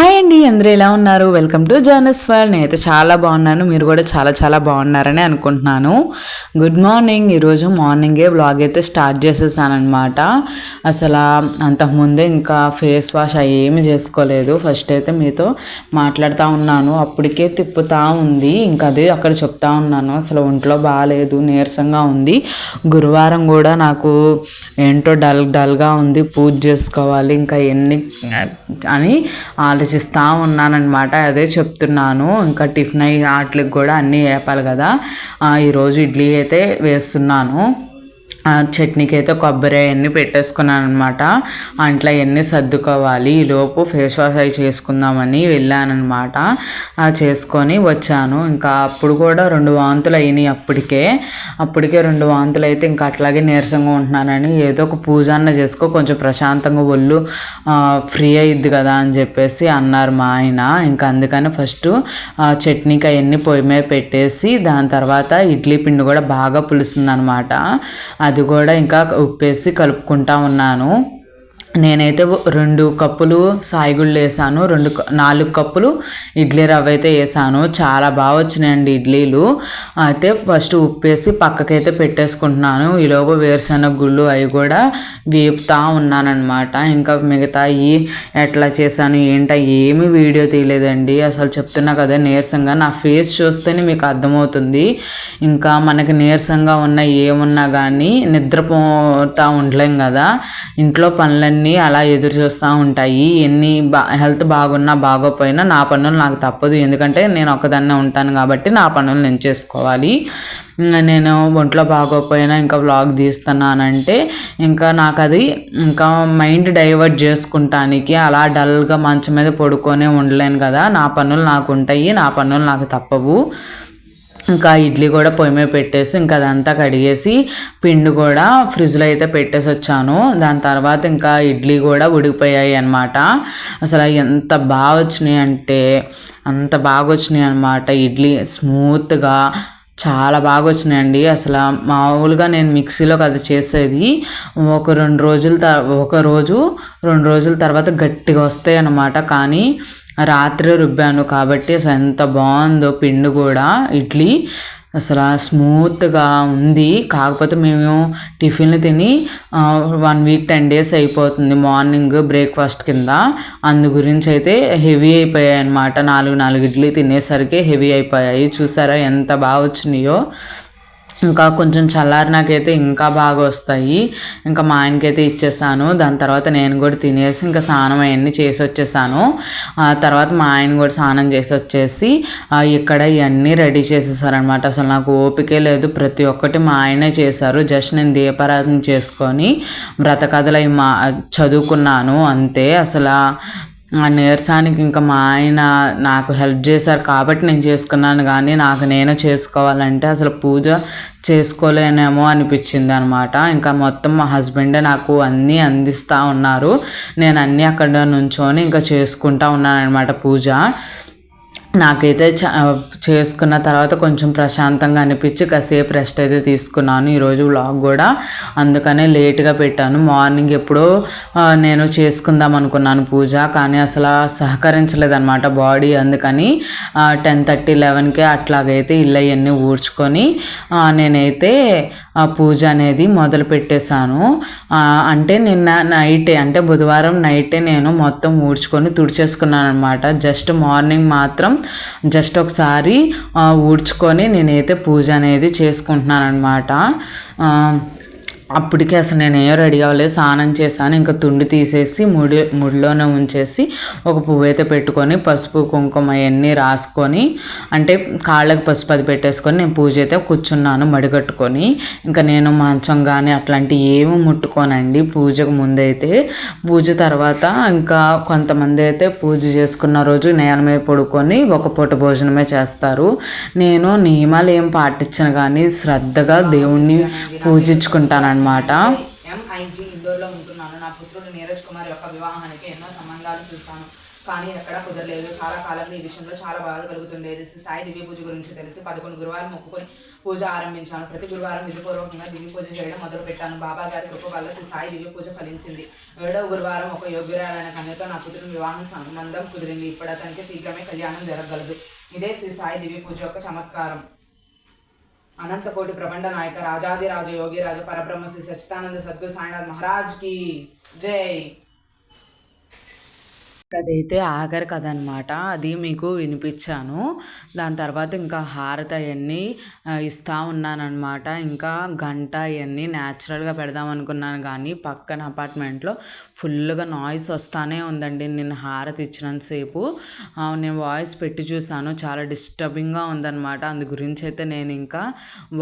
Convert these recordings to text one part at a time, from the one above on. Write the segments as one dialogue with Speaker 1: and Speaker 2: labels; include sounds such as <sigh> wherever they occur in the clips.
Speaker 1: Hi అండి అందరూ ఎలా ఉన్నారు? Welcome to journeys world. నేనైతే చాలా బాగున్నాను. మీరు కూడా చాలా చాలా బాగున్నారని అనుకుంటున్నాను. Good morning. ఈరోజు మార్నింగే వ్లాగ్ అయితే స్టార్ట్ చేసేసాను అసలు అంతకుముందే ఇంకా ఫేస్ వాష్ అవి ఏమి చేసుకోలేదు. ఫస్ట్ అయితే మీతో మాట్లాడుతూ ఉన్నాను. అప్పటికే తిప్పుతా ఉంది. ఇంకా అదే అక్కడ చెప్తా ఉన్నాను. అసలు ఒంట్లో బాగాలేదు నీరసంగా ఉంది. గురువారం కూడా నాకు ఏంటో డల్ డల్గా ఉంది. పూజ చేసుకోవాలి. ఇంకా ఎన్ని అని ఆలోచిస్తూ ఉన్నానన్నమాట. అదే చెప్తున్నాను. ఇంకా టిఫిన్ అయ్యి వాటికి కూడా అన్నీ వేపాలి కదా. ఈరోజు ఇడ్లీ అయితే వేస్తున్నాను. చట్నీకి అయితే కొబ్బరి అవన్నీ పెట్టేసుకున్నాను అనమాట అంట్లో అవన్నీ సర్దుకోవాలి. ఈలోపు ఫేస్ వాష్ అవి చేసుకుందామని వెళ్ళానమాట చేసుకొని వచ్చాను. ఇంకా అప్పుడు కూడా రెండు వాంతులు అయినాయి అప్పటికే. అప్పటికే రెండు వాంతులు అయితే ఇంకా అట్లాగే నీరసంగా ఉంటున్నానని ఏదో ఒక పూజ అన్న చేసుకో కొంచెం ప్రశాంతంగా ఒళ్ళు ఫ్రీ అయ్యిద్ది కదా అని చెప్పేసి అన్నారు మా ఆయన. ఇంకా అందుకని ఫస్ట్ చట్నీకి అవన్నీ పొయ్యి మీద పెట్టేసి దాని తర్వాత ఇడ్లీ పిండి కూడా బాగా పులుస్తుంది అనమాట అది కూడా ఇంకా ఉప్పేసి కలుపుకుంటా ఉన్నాను. నేనైతే రెండు కప్పులు సాయిగుళ్ళు వేసాను రెండు నాలుగు కప్పులు ఇడ్లీ రవ్వ అయితే వేసాను. చాలా బాగా వచ్చినాయండి ఇడ్లీలు. అయితే ఫస్ట్ ఉప్పేసి పక్కకైతే పెట్టేసుకుంటున్నాను. ఈలోపు వేరుశనగ గుళ్ళు అవి కూడా వేపుతా ఉన్నానన్నమాట. ఇంకా మిగతాయి ఎట్లా చేశాను ఏంటో ఏమీ వీడియో తీయలేదండి. అసలు చెప్తున్నా కదా నీరసంగా నా ఫేస్ చూస్తేనే మీకు అర్థమవుతుంది. ఇంకా మనకి నీరసంగా ఉన్న ఏమున్నా కానీ నిద్రపోతా ఉండలేం కదా. ఇంట్లో పనులన్నీ అలా ఎదురు చూస్తూ ఉంటాయి. ఎన్ని బా హెల్త్ బాగున్నా బాగోపోయినా నా పనులు నాకు తప్పదు. ఎందుకంటే నేను ఒక్కదాన్నే ఉంటాను కాబట్టి నా పనులు నేను చేసుకోవాలి. నేను ఒంట్లో బాగోపోయినా ఇంకా వ్లాగ్ తీస్తున్నానంటే ఇంకా నాకు అది ఇంకా మైండ్ డైవర్ట్ చేసుకుంటానికి అలా డల్గా మంచం మీద పడుకొనే ఉండలేను కదా. నా పనులు నాకు ఉంటాయి. నా పనులు నాకు తప్పవు. ఇంకా ఇడ్లీ కూడా పొయ్యి మీద పెట్టేసి ఇంకా అదంతా కడిగేసి పిండి కూడా ఫ్రిడ్జ్లో అయితే పెట్టేసి వచ్చాను. దాని తర్వాత ఇంకా ఇడ్లీ కూడా ఉడికిపోయాయి అనమాట అసలు ఎంత బాగా వచ్చినాయి అంటే అంత బాగా వచ్చినాయి అనమాట ఇడ్లీ స్మూత్గా చాలా బాగా వచ్చినాయండి. అసలు మామూలుగా నేను మిక్సీలో అది చేసేది ఒక రెండు రోజుల తర్ ఒక రోజు రెండు రోజుల తర్వాత గట్టిగా వస్తాయి అన్నమాట. కానీ రాత్రి రుబ్బాను కాబట్టి అసలు ఎంత బాగుందో పిండి కూడా ఇడ్లీ అసలు స్మూత్గా ఉంది. కాకపోతే మేము టిఫిన్లు తిని వన్ వీక్ టెన్ డేస్ అయిపోతుంది మార్నింగ్ బ్రేక్ఫాస్ట్ కింద. అందు గురించి అయితే హెవీ అయిపోయాయి అనమాట నాలుగు నాలుగు ఇడ్లీ తినేసరికి హెవీ అయిపోయాయి. చూసారా ఎంత బాగా వచ్చినాయో. ఇంకా కొంచెం చల్లారినాకైతే ఇంకా బాగా వస్తాయి. ఇంకా మా ఆయనకైతే ఇచ్చేసాను. దాని తర్వాత నేను కూడా తినేసి ఇంకా స్నానం అవన్నీ చేసి వచ్చేసాను. ఆ తర్వాత మా ఆయన కూడా స్నానం చేసి వచ్చేసి ఇక్కడ ఇవన్నీ రెడీ చేసేసారనమాట అసలు నాకు ఓపికే లేదు. ప్రతి ఒక్కటి మా ఆయనే చేశారు. జస్ట్ నేను దీపారాధన చేసుకొని వ్రతకథలు అవి మా చదువుకున్నాను. అంతే. అసలు ఆ నీరసానికి ఇంకా మా ఆయన నాకు హెల్ప్ చేశారు కాబట్టి నేను చేసుకున్నాను కానీ నాకు నేను చేసుకోవాలంటే అసలు పూజ చేసుకోలేనేమో అనిపించింది అనమాట ఇంకా మొత్తం మా హస్బెండే నాకు అన్నీ అందిస్తూ ఉన్నారు. నేను అన్నీ అక్కడ నుంచొని ఇంకా చేసుకుంటా ఉన్నాను అనమాట పూజ. నాకైతే చ చేసుకున్న తర్వాత కొంచెం ప్రశాంతంగా అనిపించి కాసేపు రెస్ట్ అయితే తీసుకున్నాను ఈరోజు వ్లాగ్ కూడా. అందుకనే లేట్గా పెట్టాను. మార్నింగ్ ఎప్పుడో నేను చేసుకుందాం అనుకున్నాను పూజ కానీ అసలు సహకరించలేదన్నమాట బాడీ. అందుకని టెన్ థర్టీ లెవెన్కే అట్లాగైతే ఇల్లు అవన్నీ ఊడ్చుకొని నేనైతే ఆ పూజ అనేది మొదలు పెట్టేశాను. అంటే నిన్న నైటే అంటే బుధవారం నైటే నేను మొత్తం ఊడ్చుకొని తుడిచేసుకున్నాను అనమాట జస్ట్ మార్నింగ్ మాత్రం జస్ట్ ఒకసారి ఊడ్చుకొని నేనైతే పూజ అనేది చేసుకుంటున్నాను అనమాట అప్పటికే అసలు నేను ఏ రెడీ అవ్వలేదు స్నానం చేశాను ఇంకా తుండి తీసేసి ముడి ముడిలోనే ఉంచేసి ఒక పువ్వు అయితే పెట్టుకొని పసుపు కుంకుమ అవన్నీ రాసుకొని అంటే కాళ్ళకి పసుపు అది పెట్టేసుకొని నేను పూజ అయితే కూర్చున్నాను మడిగట్టుకొని. ఇంకా నేను మంచం కానీ అట్లాంటివి ఏమి ముట్టుకోనండి పూజకు ముందైతే. పూజ తర్వాత ఇంకా కొంతమంది అయితే పూజ చేసుకున్న రోజు నేల మీద పడుకొని ఒక పూట భోజనమే చేస్తారు. నేను నియమాలు ఏం పాటించను కానీ శ్రద్ధగా దేవుణ్ణి పూజించుకుంటానండి.
Speaker 2: అనమాట ఎంఐజీ ఇండోర్లో ఉంటున్నాను. నా పుత్రుడు నీరజ్ కుమార్ యొక్క వివాహానికి ఎన్నో సంబంధాలు చూస్తాను కానీ ఎక్కడ కుదరలేదు. చాలా కాలంగా ఈ విషయంలో చాలా బాధ కలుగుతుండేది. శ్రీ సాయి దివ్య పూజ గురించి తెలిసి పదకొండు గురువారం మొక్కుకొని పూజ ఆరంభించాను. ప్రతి గురువారం విధిపూర్వకంగా దివ్య పూజ చేయడం మొదలు పెట్టాను బాబా గారి కృప వల్ల శ్రీ సాయి దివ్య పూజ ఫలించింది. ఏడవ గురువారం ఒక యోగ్యురాలైన కన్యతో నా కూతురు వివాహం సంబంధం కుదిరింది. ఇప్పుడు అతనికి శీఘ్రమే కళ్యాణం జరగగలదు. ఇదే శ్రీ సాయి దివ్య పూజ యొక్క చమత్కారం. అనంతకోటి ప్రబండ నాయక రాజాది రాజ యోగి రాజ పరబ్రహ్మ శ్రీ సచ్చిదానంద సద్గురు సాయినాథ్ మహారాజ్కి జై. అదైతే ఆఖరి కథ అనమాట అది మీకు వినిపించాను. దాని తర్వాత ఇంకా హారత అవన్నీ ఇస్తూ ఉన్నానమాట ఇంకా గంట అవన్నీ న్యాచురల్గా పెడదాం అనుకున్నాను కానీ పక్కన అపార్ట్మెంట్లో ఫుల్గా నాయిస్ వస్తానే ఉందండి. నేను హారతి ఇచ్చినంతసేపు నేను వాయిస్ పెట్టి చూశాను. చాలా డిస్టర్బింగ్గా ఉందన్నమాట అందు గురించి అయితే నేను ఇంకా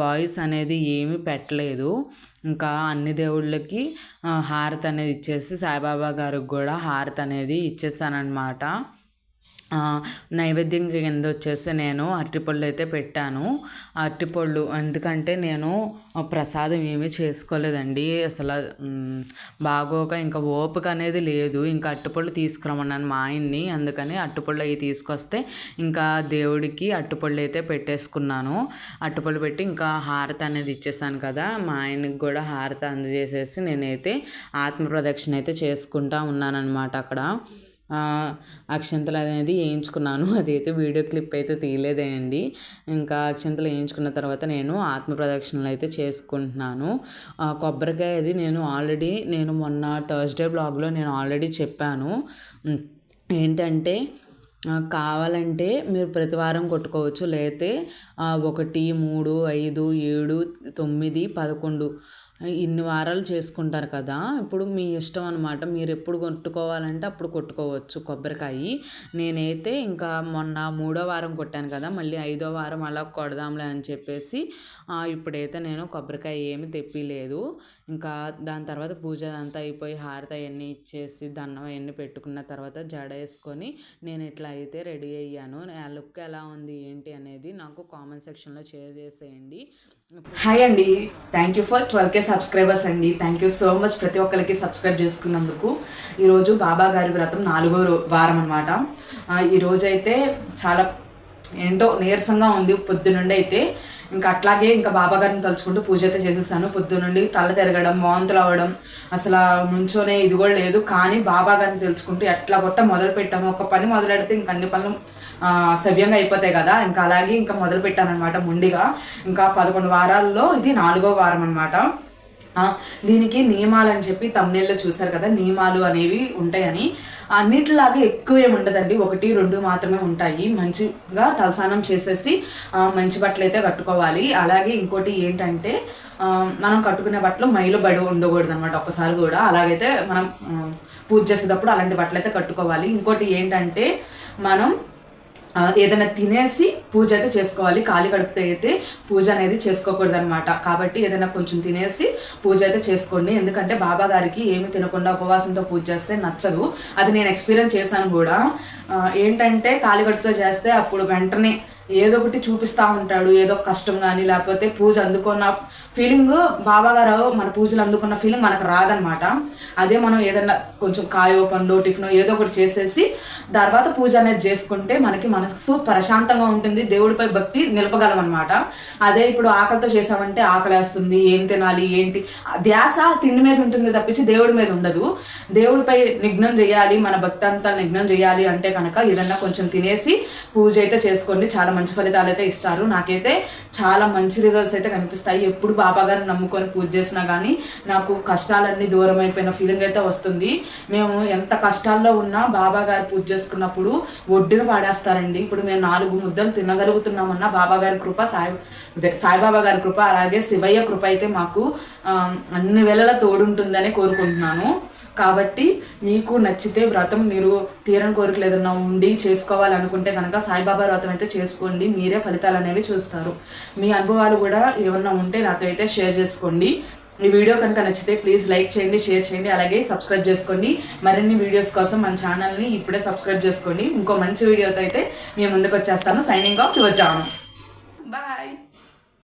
Speaker 2: వాయిస్ అనేది ఏమీ పెట్టలేదు. ఇంకా అన్ని దేవుళ్ళకి హారతి అనేది ఇచ్చేసి సాయిబాబా గారికి కూడా హారతి అనేది ఇచ్చేసానమాట నైవేద్యం కింద వచ్చేసి నేను అరటిపళ్ళు అయితే పెట్టాను. అరటిపళ్ళు ఎందుకంటే నేను ప్రసాదం ఏమీ చేసుకోలేదండి. అసలు బాగోక ఇంకా ఓపిక అనేది లేదు. ఇంకా అరటిపళ్ళు తీసుకురమ్మన్నాను మా ఆయన్ని. అందుకని అరటిపళ్ళు అవి తీసుకొస్తే ఇంకా దేవుడికి అరటిపళ్ళు అయితే పెట్టేసుకున్నాను. అరటిపళ్ళు పెట్టి ఇంకా హారత అనేది ఇచ్చేసాను కదా. మా ఆయనకి కూడా హారత అందజేసేసి నేనైతే ఆత్మ ప్రదక్షిణ అయితే చేసుకుంటా ఉన్నానన్నమాట అక్కడ. అక్షంతలు అనేది వేయించుకున్నాను. <laughs> అదైతే వీడియో క్లిప్ అయితే తీయలేదేనండి. ఇంకా అక్షంతలు వేయించుకున్న తర్వాత నేను ఆత్మ ప్రదక్షిణలు అయితే చేసుకుంటున్నాను. కొబ్బరికాయ అది నేను ఆల్రెడీ నేను మొన్న థర్స్డే బ్లాగ్లో నేను ఆల్రెడీ చెప్పాను. ఏంటంటే కావాలంటే మీరు ప్రతి వారం కొట్టుకోవచ్చు. లేతే ఒకటి మూడు ఐదు ఏడు తొమ్మిది పదకొండు ఇన్ని వారాలు చేసుకుంటారు కదా ఇప్పుడు మీ ఇష్టం అనమాట మీరు ఎప్పుడు కొట్టుకోవాలంటే అప్పుడు కొట్టుకోవచ్చు కొబ్బరికాయ. నేనైతే ఇంకా మొన్న మూడో వారం కొట్టాను కదా మళ్ళీ ఐదో వారం అలా కొడదాంలే అని చెప్పేసి ఇప్పుడైతే నేను కొబ్బరికాయ ఏమి తెప్పిలేదు. ఇంకా దాని తర్వాత పూజ అంతా అయిపోయి హారత అవన్నీ ఇచ్చేసి దండం అవన్నీ పెట్టుకున్న తర్వాత జడ వేసుకొని నేను ఇట్లా అయితే రెడీ అయ్యాను. ఆ లుక్ ఎలా ఉంది ఏంటి అనేది నాకు కామెంట్ సెక్షన్లో షేర్ చేసేయండి. హాయ్ అండి. Thank you for twelve K subscribers అండి. థ్యాంక్ యూ సో మచ్ ప్రతి ఒక్కరికి సబ్స్క్రైబ్ చేసుకున్నందుకు. ఈరోజు బాబా గారి వ్రతం నాలుగో వారం అనమాట ఈరోజైతే చాలా ఏంటో నీరసంగా ఉంది పొద్దునుండి అయితే. ఇంకా అట్లాగే ఇంకా బాబా గారిని తలుచుకుంటూ పూజ అయితే చేసేసాను. పొద్దునుండి తల తిరగడం వాంతులు అవ్వడం అసలు నుంచోనే ఇది కూడా లేదు. కానీ బాబా గారిని తెలుసుకుంటూ ఎట్లా కొట్ట మొదలు పెట్టాము. ఒక పని మొదలెడితే ఇంక అన్ని పనులు సవ్యంగా అయిపోతాయి కదా. ఇంకా అలాగే ఇంకా మొదలు పెట్టానమాట ముండిగా. ఇంకా పదకొండు వారాల్లో ఇది నాలుగో వారం అనమాట దీనికి నియమాలు అని చెప్పి తమ్నేల్లో చూశారు కదా. నియమాలు అనేవి ఉంటాయని. అన్నిటిలాగా ఎక్కువ ఏమి ఉండదండి. ఒకటి రెండు మాత్రమే ఉంటాయి. మంచిగా తలసానం చేసేసి మంచి బట్టలు అయితే కట్టుకోవాలి. అలాగే ఇంకోటి ఏంటంటే మనం కట్టుకునే బట్టలు మైలు బడి ఉండకూడదు అనమాట ఒక్కసారి కూడా. అలాగైతే మనం పూజ చేసేటప్పుడు అలాంటి బట్టలు అయితే కట్టుకోవాలి. ఇంకోటి ఏంటంటే మనం ఏదైనా తినేసి పూజ అయితే చేసుకోవాలి. ఖాళీ కడుపుతో అయితే పూజ అనేది చేసుకోకూడదు అనమాట కాబట్టి ఏదైనా కొంచెం తినేసి పూజ అయితే చేసుకోండి. ఎందుకంటే బాబా గారికి ఏమి తినకుండా ఉపవాసంతో పూజ చేస్తే నచ్చదు. అది నేను ఎక్స్పీరియన్స్ చేశాను కూడా. ఏంటంటే ఖాళీ కడుపుతో చేస్తే అప్పుడు వెంటనే ఏదో ఒకటి చూపిస్తూ ఉంటాడు ఏదో కష్టం కానీ లేకపోతే పూజ అందుకున్న ఫీలింగ్ బాబాగారు మన పూజలు అందుకున్న ఫీలింగ్ మనకు రాదనమాట అదే మనం ఏదన్నా కొంచెం కాయో పండు టిఫిన్ ఏదో ఒకటి చేసేసి తర్వాత పూజ అనేది చేసుకుంటే మనకి మనసు ప్రశాంతంగా ఉంటుంది దేవుడిపై భక్తి నిలపగలం అనమాట అదే ఇప్పుడు ఆకలితో చేసామంటే ఆకలేస్తుంది ఏం తినాలి ఏంటి? ధ్యాస తిండి మీద ఉంటుంది తప్పించి దేవుడి మీద ఉండదు. దేవుడిపై నిఘ్నం చేయాలి మన భక్తి అంతా నిఘ్నం చేయాలి అంటే కనుక ఏదన్నా కొంచెం తినేసి పూజ అయితే చేసుకోండి చాలా మంచి ఫలితాలు అయితే ఇస్తారు. నాకైతే చాలా మంచి రిజల్ట్స్ అయితే కనిపిస్తాయి. ఎప్పుడు బాబా గారిని నమ్ముకొని పూజ చేసినా కానీ నాకు కష్టాలన్నీ దూరం అయిపోయిన ఫీలింగ్ అయితే వస్తుంది. మేము ఎంత కష్టాల్లో ఉన్నా బాబా గారు పూజ చేసుకున్నప్పుడు ఒడ్డును పాడేస్తారండి. ఇప్పుడు మేము నాలుగు ముద్దలు తినగలుగుతున్నామన్న బాబా గారి కృప సాయి సాయిబాబా గారి కృప అలాగే శివయ్య కృప అయితే మాకు అన్ని వేళలా తోడుంటుందని కోరుకుంటున్నాను. కాబట్టి మీకు నచ్చితే వ్రతం మీరు తీరని కోరికలు ఏదన్నా ఉండి చేసుకోవాలనుకుంటే కనుక సాయిబాబా వ్రతం అయితే చేసుకోండి. మీరే ఫలితాలు అనేవి చూస్తారు. మీ అనుభవాలు కూడా ఏమన్నా ఉంటే నాతో అయితే షేర్ చేసుకోండి. ఈ వీడియో కనుక నచ్చితే ప్లీజ్ లైక్ చేయండి షేర్ చేయండి అలాగే సబ్స్క్రైబ్ చేసుకోండి. మరిన్ని వీడియోస్ కోసం మన ఛానల్ని ఇప్పుడే సబ్స్క్రైబ్ చేసుకోండి. ఇంకో మంచి వీడియోతో అయితే మేము ముందుకు వచ్చేస్తాము. Signing off your channel bye